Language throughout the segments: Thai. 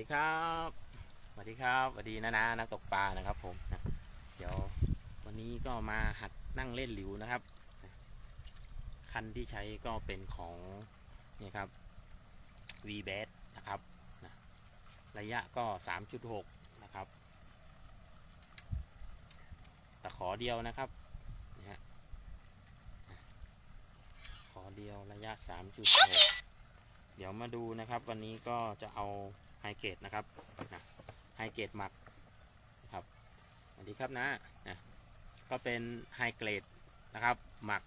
ดีครับสวัสดีครับสวัสดีนะนะนักตกปลานะครับผมนะเดี๋ยววันนี้ก็มาหัดนั่งเล่นหลิวนะครับ คันที่ใช้ก็เป็นของนี่ครับ v b a t นะครับนะระยะก็ 3.6 นะครับแต่ขอเดียวนะครับนี่ฮะขอเดียวระยะ 3.6 เดี๋ยวมาดูนะครับ วันนี้ก็จะเอา ไฮเกรดนะครับนะไฮเกรดหมักครับสวัสดีครับนะนะก็เป็นไฮเกรดนะครับ หมัก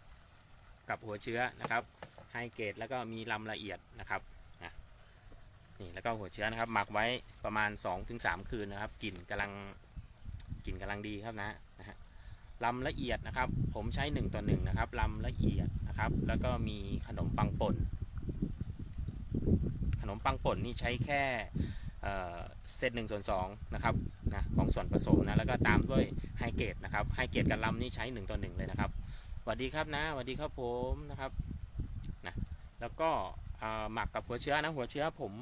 กับหัวเชื้อนะครับไฮเกรดแล้วก็มีลำละเอียดนะครับนะนี่แล้วก็หัวเชื้อนะครับ หมักไว้ประมาณ 2-3 คืนนะครับกลิ่นกำลังกลิ่นกำลังดีครับนะนะฮะลำละเอียดนะครับ ผมใช้1ต่อ1นะครับลำละเอียดนะครับ แล้วก็มีขนมปังป่น ขนมปังป่นนี่ใช้แค่เอ่อเศษหนึ่งส่วนสองนะครับนะของส่วนผสมนะแล้วก็ตามด้วยไฮเกรดนะครับไฮเกรดกับลำนี่ใช้1ต่อ1เลยนะครับสวัสดีครับนะสวัสดีครับผมนะครับนะแล้วก็หมักกับหัวเชื้อนะหัวเชื้อผม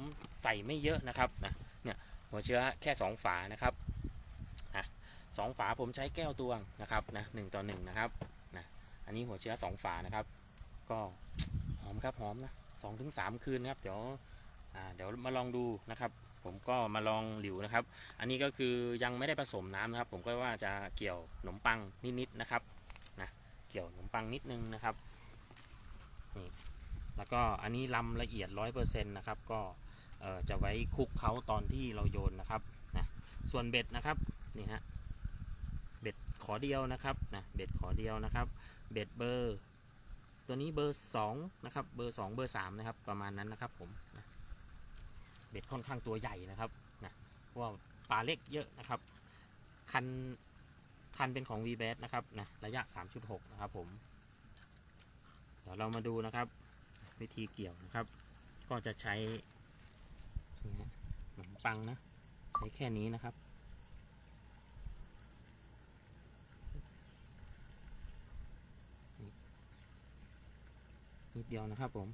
ใส่ไม่เยอะนะครับนะเนี่ยหัวเชื้อแค่ 2 ฝานะครับนะสองฝาผมใช้แก้วตวงนะครับนะหนึ่งต่อหนึ่งนะครับนะอันนี้หัวเชื้อ 2 ฝานะครับ ก็หอมครับหอมนะสองถึงสามคืนนะครับเดี๋ยว เดี๋ยวมาลองดูนะครับ ผมก็มาลองหลิวนะครับ อันนี้ก็คือยังไม่ได้ผสมน้ำนะครับ ผมก็ว่าจะเกี่ยวขนมปังนิดๆนะครับนะเกี่ยวขนมปังนิดนึงนะครับนี่แล้วก็อันนี้ลำละเอียดร้อยเปอร์เซ็นต์นะครับ ก็จะไว้คลุกเขาตอนที่เราโยนนะครับนะส่วนเบ็ดนะครับนี่ฮะเบ็ดขอเดียวนะครับนะเบ็ดขอเดียวนะครับ เบ็ดเบอร์ ตัวนี้เบอร์2นะครับเบอร์2เบอร์3นะครับประมาณนั้นนะครับผม เบ็ดค่อนข้างตัวใหญ่นะครับนะเพราะว่าปลาเล็กเยอะนะครับ คันคันเป็นของ v b a t นะครับนะระยะ 3.6 นะครับผม เดี๋ยวเรามาดูนะครับ วิธีเกี่ยวนะครับ ก็จะใช้นี่ฮะขนมปังนะ ใช้แค่นี้นะครับนิดเดียวนะครับผม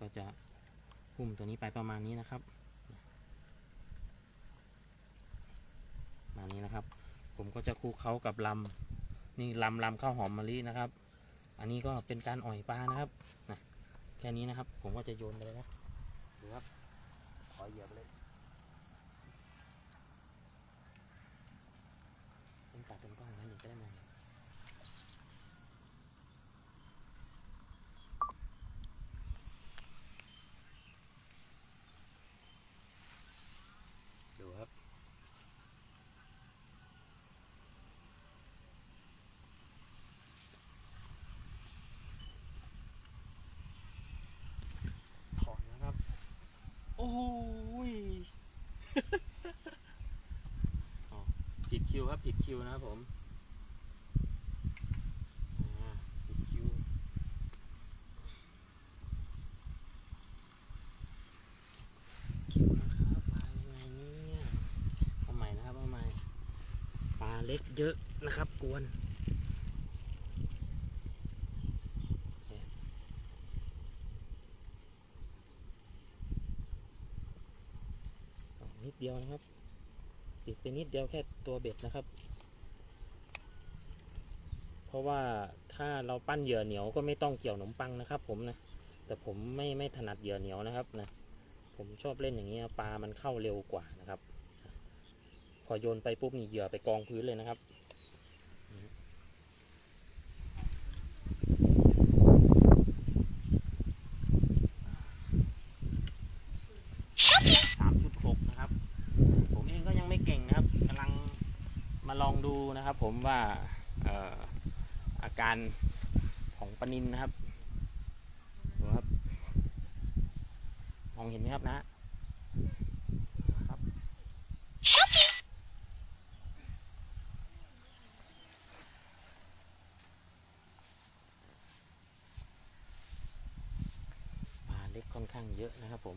ก็จะหุ้มตัวนี้ไปประมาณนี้นะครับมานี้นะครับ ผมก็จะคลุกเขากับลำนี่ลำลำข้าวหอมมะลินะครับ อันนี้ก็เป็นการอ่อยปลานะครับนะแค่นี้นะครับ ผมก็จะโยนไปเลยนะดูครับขอเหยียบเลยเป็นปาเป็นก้องนะหนึ่งจะได้ไหมครับ ถอนนะครับ โอ้ยอ๋อผิดคิวครับผิดคิวนะครับผมผิดคิวคิวนะครับมายังไงเนี่ยเอาใหม่นะครับเอาใหม่ปลาเล็กเยอะนะครับ กวนอ๋อนิดเดียวนะครับ ติดไป นิดเดียวแค่ตัวเบ็ดนะครับ เพราะว่าถ้าเราปั้นเหยื่อเหนียวก็ไม่ต้องเกี่ยวขนมปังนะครับผมนะ แต่ผมไม่ไม่ถนัดเหยื่อเหนียวนะครับนะ ผมชอบเล่นอย่างนี้ปลามันเข้าเร็วกว่านะครับ พอโยนไปปุ๊บนี่เหยื่อไปกองพื้นเลยนะครับ สามจุดหกนะครับ ผมเองก็ยังไม่เก่งนะครับกำลัง มาลองดูนะครับ ผมว่าเอ่อาการของปนินนะครับดูครับ มองเห็นไหมครับนะ ครับปลาเล็กค่อนข้างเยอะนะครับผม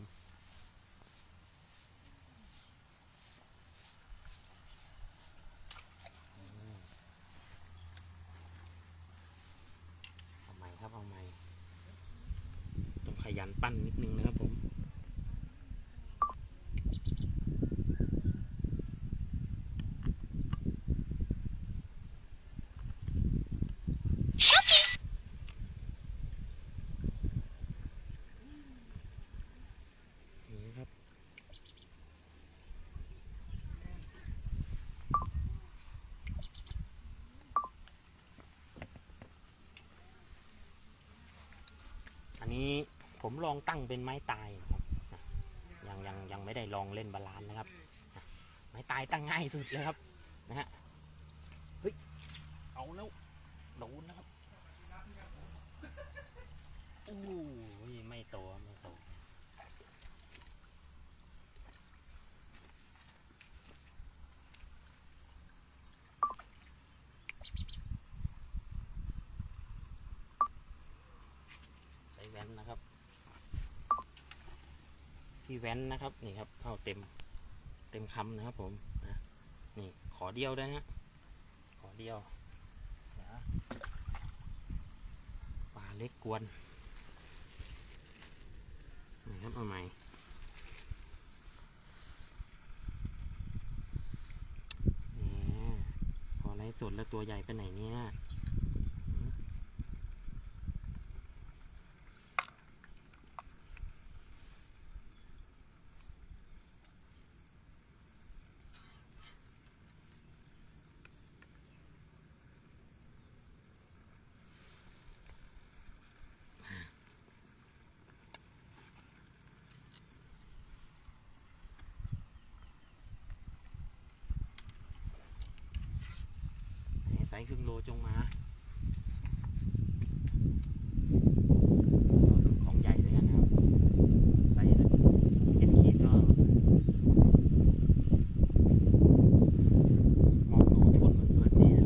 ยันปั้นนิดนึงนะครับผมอันนี้ ผมลองตั้งเป็นไม้ตายนะครับยังยังยังไม่ได้ลองเล่นบาลานซ์นะครับ ไม้ตายตั้งง่ายสุดเลยครับนะฮะเฮ้ยเอาแล้วโดนนะครับโอ้ยไม่โตไม่โตใส่แว่นนะครับ พี่แว่นนะครับนี่ครับเข้าเต็มเต็มคำนะครับผมนะนี่ขอเดียวนะฮะขอเดียวเดี๋ยวปลาเล็กกวนนี่ครับเอาใหม่นี่พอไล่สดแล้วตัวใหญ่ไปไหนเนี่ย สายครึ่งโลจงมาของใหญ่ด้วยกันนะครับไซส์ละเจ็ดขีดก็มองดูชนเหมือนเปิดเนี่ย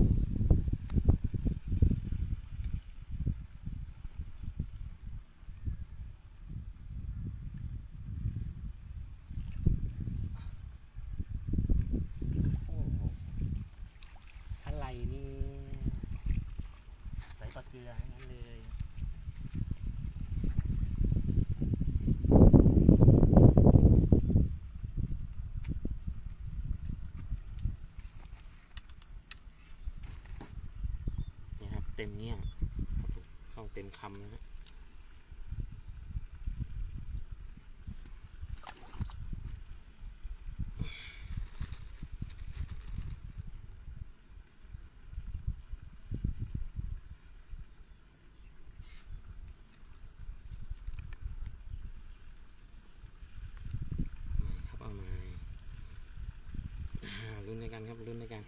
โอ้โห อะไรนี่ใส่ปลาเกลือทั้งนั้นเลย นี่ครับ เต็ มเนี่ยครับผมเข้าเต็มคำนะฮะครับเอามาอ่าลุ้นในกันครับลุ้นในกัน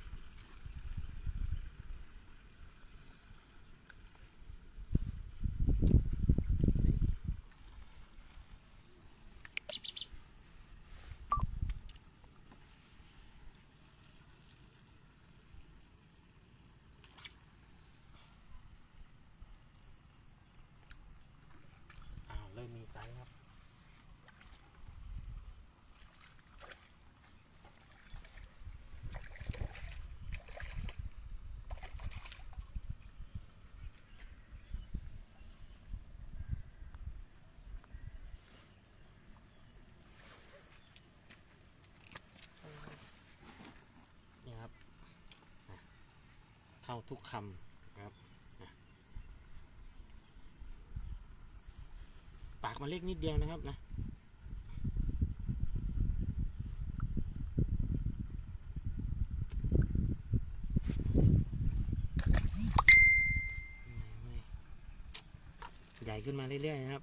อ้าวเริ่มมีไซส์ครับนี่ครับเข้าทุกคำนะครับอะ มาเล็กนิดเดียวนะครับนะ ใหญ่ขึ้นมาเรื่อยๆนะครับ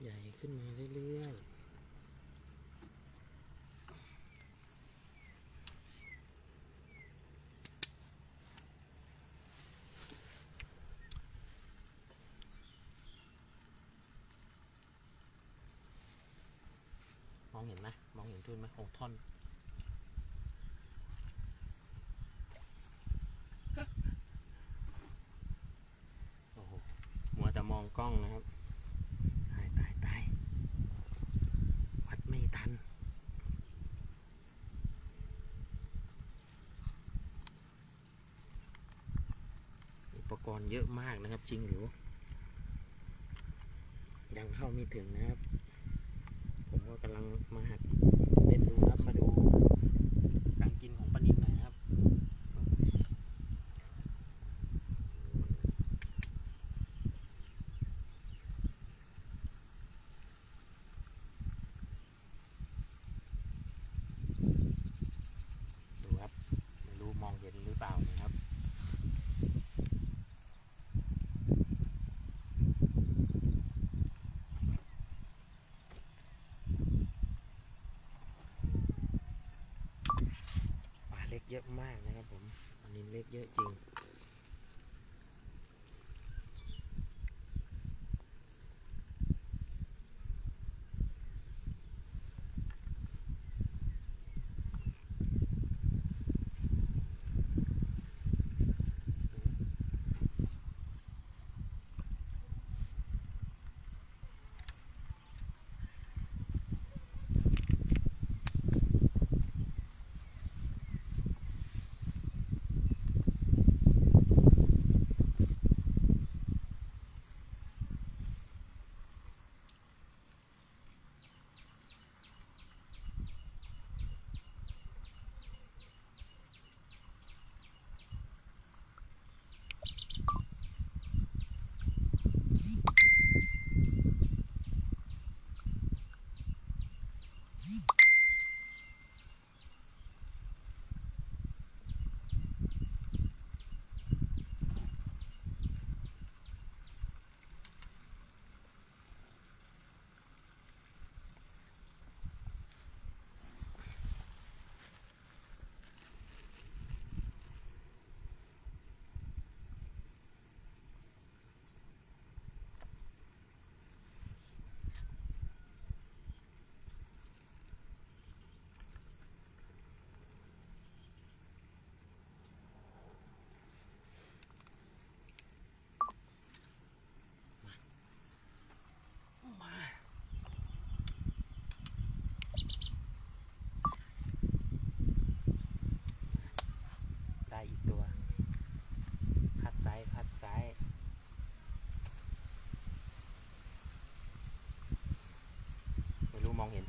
ใหญ่ ขึ้นมาเรื่อยๆมองเห็นไหมมองเห็นทุนไหมโอ้ท่อน โอ้โห มัวแต่มองกล้องนะครับ ตายตายตายวัดไม่ทัน อุปก รเยอะมากนะครับ จริงหรือยังเข้าไม่ถึงนะครับ ผมก็กำลังมาหัดเล่นดูครับมาดูการกินของปลานิลหน่อยนะครับ น เยอะมากนะครับผม อันนี้เล็กเยอะจริง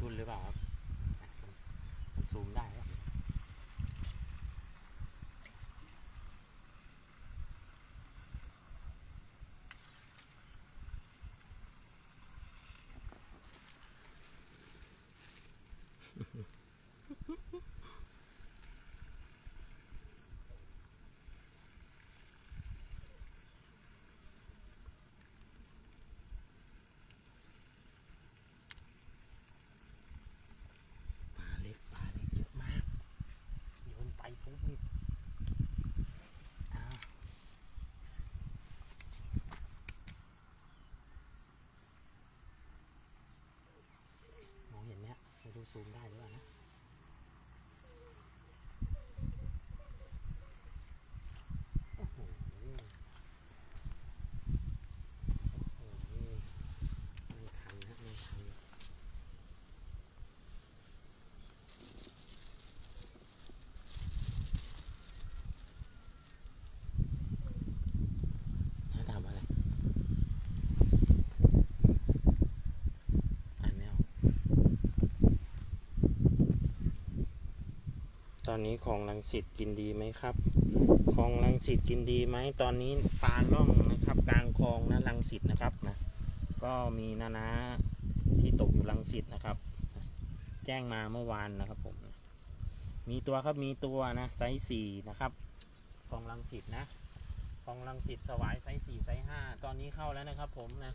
ทุนหรือเปล่าครับมันซูมได้ครับปลาเล็กปลาเล็กเยอะมากโยนไปปุ๊บนี่อ้าวมองเห็นไหมฮะไม่รู้ ซูมได้หรือเปล่านะ โอ้โห โอ้โหไม่ทันฮะไม่ทัน เขาทำอะไร อ่านไม่ออก ตอนนี้ของลังสิตกินดีไหมครับคลองลังสิตกินดีไหมตอนนี้ปลาล่องนะครับ กลางคลองนะลังสิตนะครับนะก็มีนานาที่ตกอยู่ลังสิตนะครับ แจ้งมาเมื่อวานนะครับผมมีตัวครับมีตัวนะไซส์สี่นะครับคลองลังสิตนะคลองลังสิตสวายไซส์สี่ไซส์ห้าตอนนี้เข้าแล้วนะครับ ผมนะ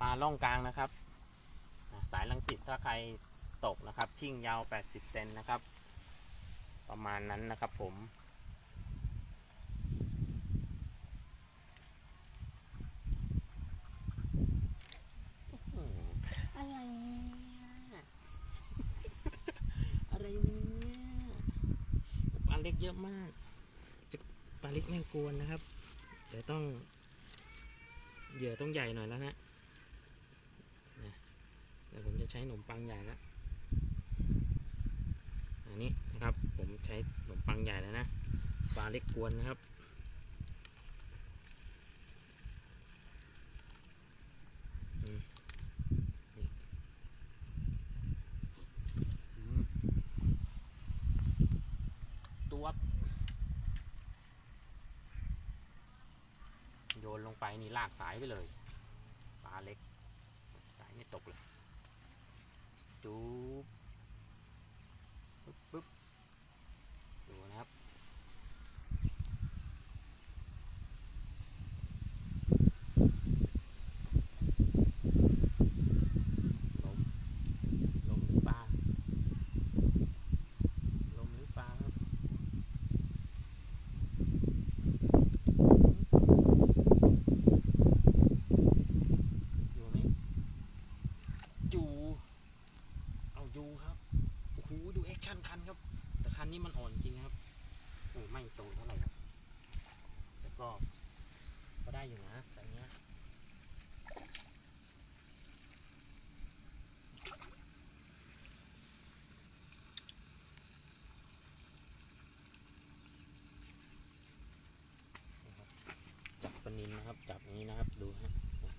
ปลาล่องกลางนะครับ สายลังสิตถ้าใคร ตกนะครับ ชิ่งยาว 80 เซนนะครับ ประมาณนั้นนะครับผม อะไรเนี่ยอะไรเนี่ยปลาเล็กเยอะมากปลาเล็กแม่งกวนนะครับเดี๋ยวต้องเหยื่อต้องใหญ่หน่อยแล้วนะนะเดี๋ยวผมจะใช้ขนมปังใหญ่แล้วอันนี้นะครับ ผมใช้ขนมปังใหญ่แล้วนะปลาเล็กกวนนะครับตัวโยนลงไปนี่ลากสายไปเลย ปลาเล็ก สายไม่ตกเลยจูบปึ๊บปึ๊บดูนะครับ ลม ลมหรือปลา นะครับ ดูฮะนะ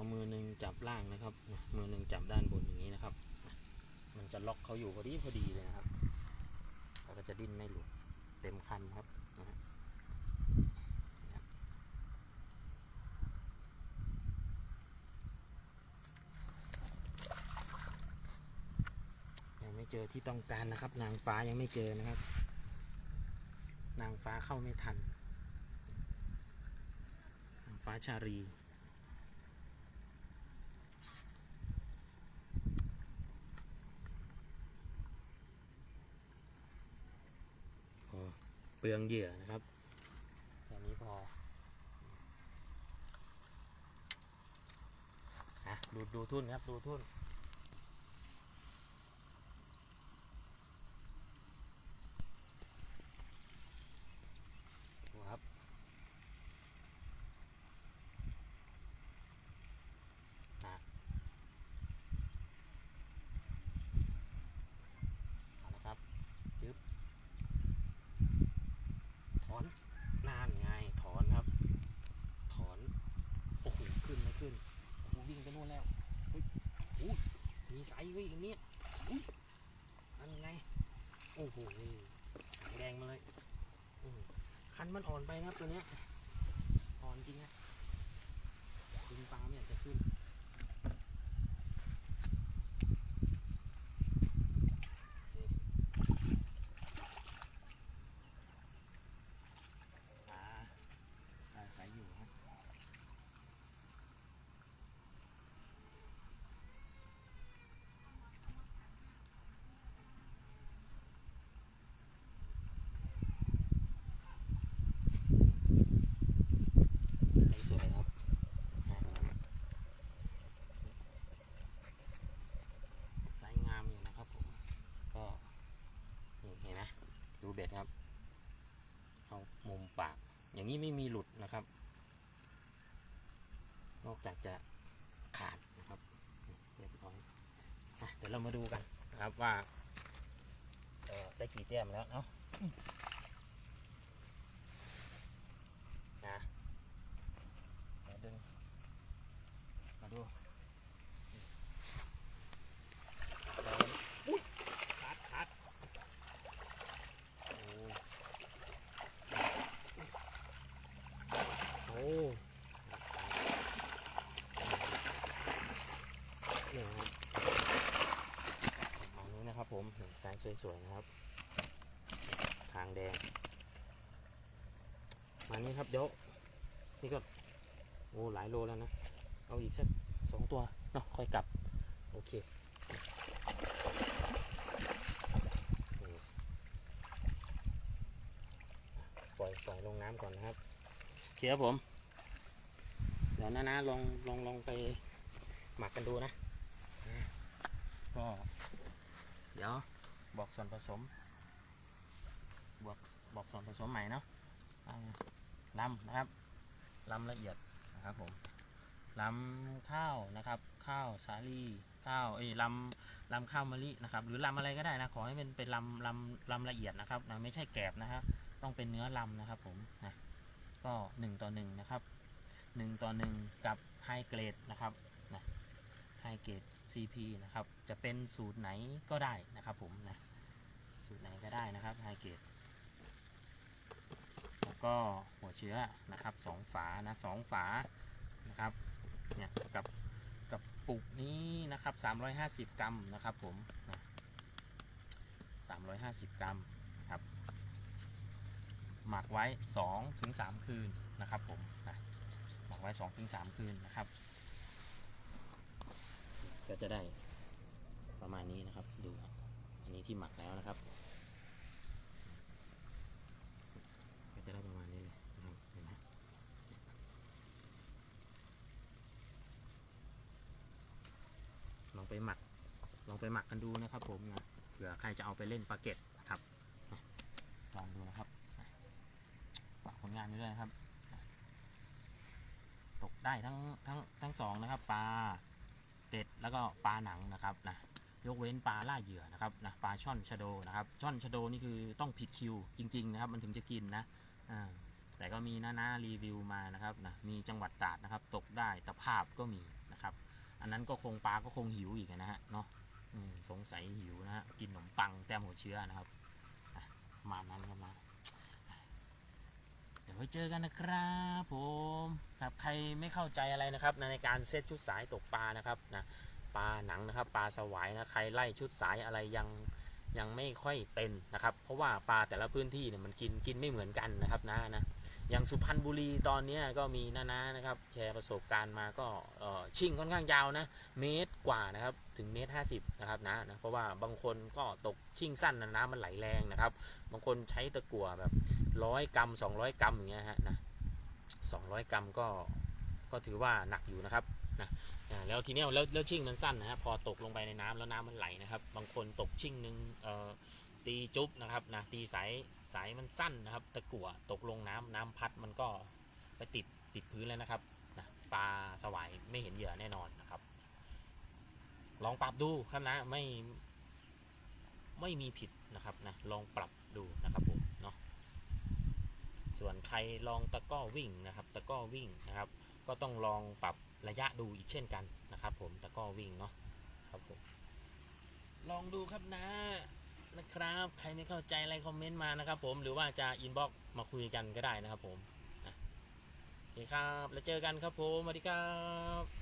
เอามือหนึ่งจับล่างนะครับ มือหนึ่งจับด้านบนอย่างนี้นะครับ มันจะล็อกเขาอยู่พอดีพอดีเลยนะครับเขาก็จะดิ้นไม่หลุดเต็มคันครับนะฮะยังไม่เจอที่ต้องการนะครับ นางฟ้ายังไม่เจอนะครับ นางฟ้าเข้าไม่ทัน นางฟ้าชารี เปลืองเหยื่อนะครับแค่นี้พออะดูดูทุ่นครับดูทุ่น ดูครับ นะเอาละครับยึบถอนนานไง ถอนครับ ถอน โอ้โห ขึ้นไม่ขึ้น โอ้โห วิ่งไปนู่นแล้ว เฮ้ยอู้ มีไซส์ไว้อย่างเนี้ยอุ้ยอันไง โอ้โหหางแดงมาเลยอืมคันมันอ่อนไปครับตัวเนี้ย อ่อนจริงนะดึงปลาไม่อยากจะขึ้น ปลาปลาใสอยู่ฮะใสสวยครับใสงามอยู่นะครับผม ก็นี่เห็นไหมดูเบ็ดครับเข้ามุมปาก อย่างนี้ไม่มีหลุดนะครับ นอกจากจะขาดนะครับเรียบร้อยเดี๋ยวเรามาดูกันนะครับว่าได้กี่แต้มแล้วเนาะนะดึงมาดูเดินอุ้ยขาดขาดโอ้ โอ้นี่นะครับอันนี้นะครับผมสายสวยๆนะครับ ทางแดง มานี่ครับเดี๋ยวนี่ก็โอ้หลายโลแล้วนะ เอาอีกสักสองตัวเนาะค่อยกลับ โอเคปล่อยปล่อยลงน้ำก่อนนะครับโอเคครับผม เดี๋ยวนะนะลองลองลองไปหมักกันดูนะก็เดี๋ยวบอกส่วนผสมบอกบอกส่วนผสมใหม่เนาะอ่า ลำนะครับลำละเอียดนะครับผมลำข้าวนะครับ ข้าวสาลีข้าวเอ้ยลำลำข้าวมะลินะครับ หรือลำอะไรก็ได้นะขอให้เป็นเป็นลำลำลำละเอียดนะครับนะไม่ใช่แกบนะครับต้องเป็นเนื้อลำนะครับผมนะก็1ต่อ1นะครับ1ต่อ1กับไฮเกรดนะครับนะไฮเกรด CP นะครับจะเป็นสูตรไหนก็ได้นะครับผมนะสูตรไหนก็ได้นะครับไฮเกรด แล้วก็หัวเชื้อนะครับสองฝานะสองฝานะครับเนี่ยกับกับปุกนี้นะครับ 350 กรัมนะครับผมนะ350 กรัมครับหมักไว้2ถึง3คืนนะครับผมนะหมักไว้2ถึง3คืนนะครับ ก็จะได้ประมาณนี้นะครับดูอันนี้ที่หมักแล้วนะครับ ก็จะได้ประมาณนี้เลยนะครับเห็นไหมลอง ไปหมัก ลองไปหมักกันดูนะครับ ผมนะเผื่อใครจะเอาไปเล่นปลาเก็ตนะครับลองดูนะครับฝากผลงานไว้ด้วยนะครับ ตกได้ทั้งทั้งทั้งสองนะครับปลาเป็ดแล้วก็ปลาหนังนะครับนะยกเว้นปลาล่าเหยื่อนะครับนะปลาช่อนชะโดนะครับ ช่อนชะโดนี่คือต้องผิดคิวจริง ๆ นะครับ มันถึงจะกินนะแต่ก็มีน้าๆรีวิวมานะครับนะมีจังหวัดตราดนะครับ ตกได้ตะภาพก็มี อันนั้นก็คงปลาก็คงหิวอีกนะฮะเนาะสงสัยหิวนะฮะกินขนมปังแต้มหัวเชื้อนะครับมานั้นครับนะเดี๋ยวไว้เจอกันนะครับผมครับใครไม่เข้าใจอะไรนะครับ ในการเซตชุดสายตกปลานะครับนะปลาหนังนะครับ ปลาสวายนะใครไล่ชุดสายอะไรยังยังไม่ค่อยเป็นนะครับ เพราะว่าปลาแต่ละพื้นที่เนี่ยมันกินกินไม่เหมือนกันนะครับนะนะ อย่างสุพรรณบุรีตอนนี้ก็มีนานานะครับ แชร์ประสบการณ์มาก็ชิ่งค่อนข้างยาวนะ เมตรกว่านะครับ ถึงเมตรห้าสิบนะครับนะนะเพราะว่าบางคนก็ตกชิ่งสั้นนะน้ำมันไหลแรงนะครับ บางคนใช้ตะกั่วแบบร้อยกรัมสองร้อยกรัมอย่างเงี้ยฮะนะสองร้อยกรัมก็ก็ถือว่าหนักอยู่นะครับนะแล้วทีเนี้ยแล้วแล้วชิ่งมันสั้นนะฮะพอตกลงไปในน้ำแล้วน้ำมันไหลนะครับ บางคนตกชิ่งหนึ่งเอ่อ ตีจุ๊บนะครับนะตีสายสายมันสั้นนะครับ ตะกั่วตกลงน้ำน้ำพัดมันก็ไปติดติดพื้นแล้วนะครับนะปลาสวายไม่เห็นเหยื่อแน่นอนนะครับ ลองปรับดูครับนะไม่ไม่มีผิดนะครับนะลองปรับดูนะครับผมเนาะส่วนใครลองตะก้อวิ่งนะครับ ตะก้อวิ่งนะครับ ก็ต้องลองปรับระยะดูอีกเช่นกันนะครับ ผมตะก้อวิ่งเนาะครับผมลองดูครับนะ นะครับ ใครไม่เข้าใจอะไรคอมเมนต์มานะครับผมหรือว่าจะอินบ็อกมาคุยกันก็ได้นะครับผมอะโอเคครับ แล้วเจอกันครับผมสวัสดีครับ